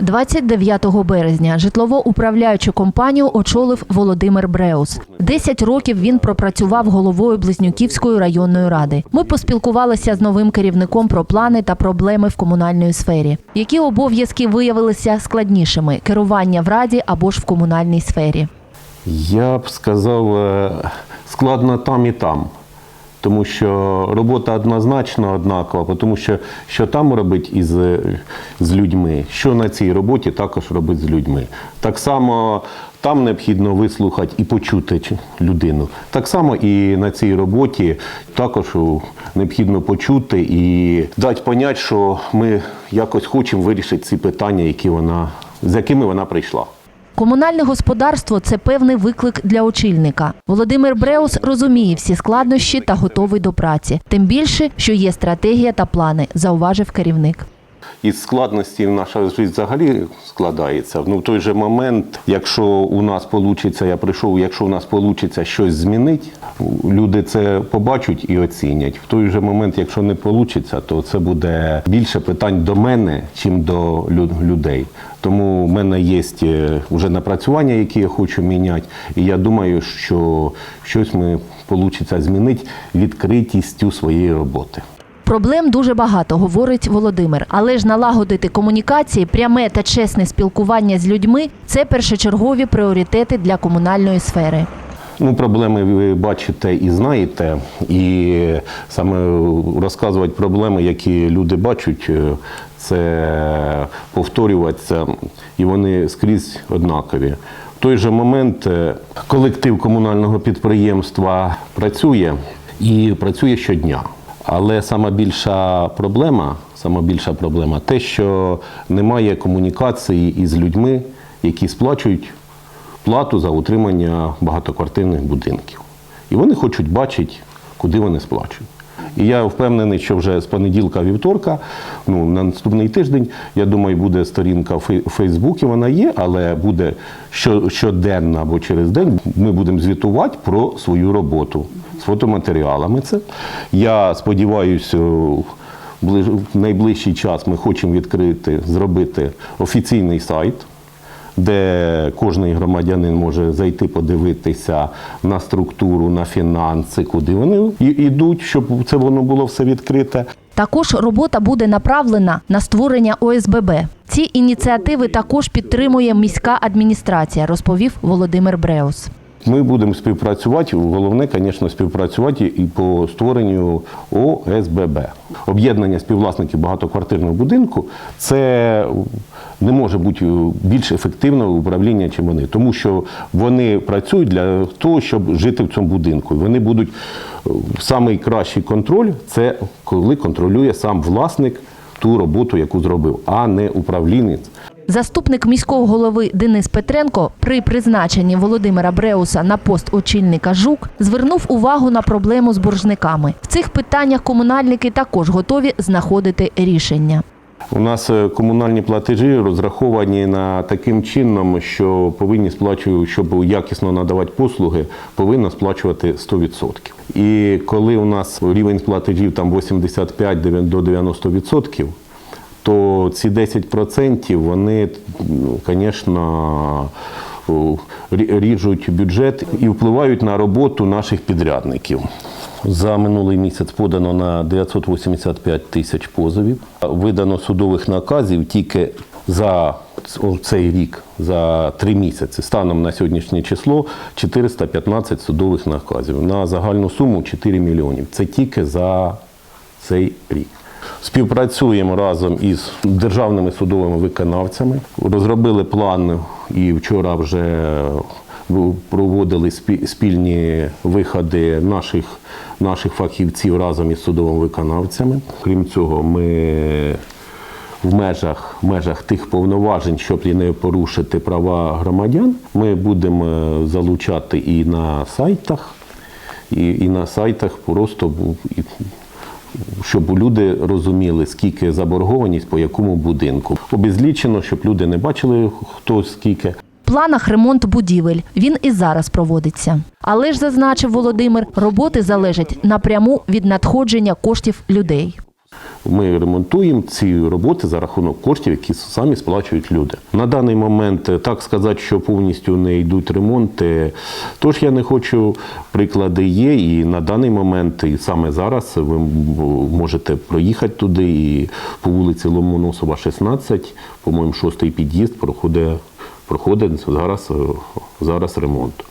29 березня житлово-управляючу компанію очолив Володимир Бреус. Десять років він пропрацював головою Близнюківської районної ради. Ми поспілкувалися з новим керівником про плани та проблеми в комунальній сфері. Які обов'язки виявилися складнішими керування в раді або ж в комунальній сфері? Я б сказав, е, складно там і там. Тому що робота однозначно однакова, тому що що там робить із з людьми, що на цій роботі також робить з людьми. Так само там необхідно вислухати і почути людину. Так само і на цій роботі також необхідно почути і дати поняти, що ми якось хочемо вирішити ці питання, які вона, з якими вона прийшла. Комунальне господарство це певний виклик для очільника. Володимир Бреус розуміє всі складнощі та готовий до праці. Тим більше, що є стратегія та плани, зауважив керівник. Із складностей наша життя взагалі складається. Ну, в той же момент, якщо у нас вийде, я прийшов, якщо у нас вийде щось змінити, люди це побачать і оцінять. В той же момент, якщо не вийде, то це буде більше питань до мене, чим до людей. Тому в мене є вже напрацювання, які я хочу міняти. І я думаю, що щось ми вийде змінити відкритістю своєї роботи. Проблем дуже багато, говорить Володимир. Але ж налагодити комунікації, пряме та чесне спілкування з людьми це першочергові пріоритети для комунальної сфери. Ну, проблеми ви бачите і знаєте, і саме розказувати проблеми, які люди бачать, е, це повторюватися, і вони скрізь однакові. В той же момент е, колектив комунального підприємства працює і працює щодня. Але сама більша проблема, сама більша проблема те, що немає комунікації із людьми, які сплачують плату за утримання багатоквартирних будинків. І вони хочуть бачити, куди вони сплачують. І я впевнений, що вже з понеділка вівторка, ну на наступний тиждень, я думаю, буде сторінка в Фей- Фейсбуці, вона є, але буде що- щоденно або через день. Ми будемо звітувати про свою роботу з фотоматеріалами. Це я сподіваюся, в найближчий час ми хочемо відкрити, зробити офіційний сайт де кожний громадянин може зайти подивитися на структуру, на фінанси, куди вони йдуть, щоб це воно було все відкрите. Також робота буде направлена на створення ОСББ. Ці ініціативи також підтримує міська адміністрація, розповів Володимир Бреус. Ми будемо співпрацювати. Головне, звісно, співпрацювати і по створенню ОСББ. Об'єднання співвласників багатоквартирного будинку це не може бути більш ефективне управління, чим вони, тому що вони працюють для того, щоб жити в цьому будинку. Вони будуть самий кращий контроль це коли контролює сам власник ту роботу, яку зробив, а не управлінець. Заступник міського голови Денис Петренко при призначенні Володимира Бреуса на пост очільника ЖУК звернув увагу на проблему з боржниками. В цих питаннях комунальники також готові знаходити рішення. У нас е, комунальні платежі розраховані на таким чином, що повинні сплачувати, щоб якісно надавати послуги, повинно сплачувати 100%. І коли у нас рівень платежів там 85 до 90%, ці 10% вони, ну, звісно, ріжуть бюджет і впливають на роботу наших підрядників. За минулий місяць подано на 985 тисяч позовів. Видано судових наказів тільки за цей рік, за три місяці. Станом на сьогоднішнє число 415 судових наказів на загальну суму 4 мільйонів. Це тільки за цей рік. Співпрацюємо разом із державними судовими виконавцями. Розробили план і вчора вже проводили спільні виходи наших, наших фахівців разом із судовими виконавцями. Крім цього, ми в межах, межах тих повноважень, щоб не порушити права громадян, ми будемо залучати і на сайтах, і, і на сайтах просто і- щоб люди розуміли, скільки заборгованість по якому будинку. Обізлічено, щоб люди не бачили, хто скільки. Планах ремонт будівель. Він і зараз проводиться. Але ж зазначив Володимир, роботи залежать напряму від надходження коштів людей. Ми ремонтуємо ці роботи за рахунок коштів, які самі сплачують люди. На даний момент е, так сказати, що повністю не йдуть ремонти. Тож я не хочу, приклади є, і на даний момент, і саме зараз ви можете проїхати туди і по вулиці Ломоносова, 16, по-моєму, шостий під'їзд проходить, проходить зараз, е, зараз ремонт.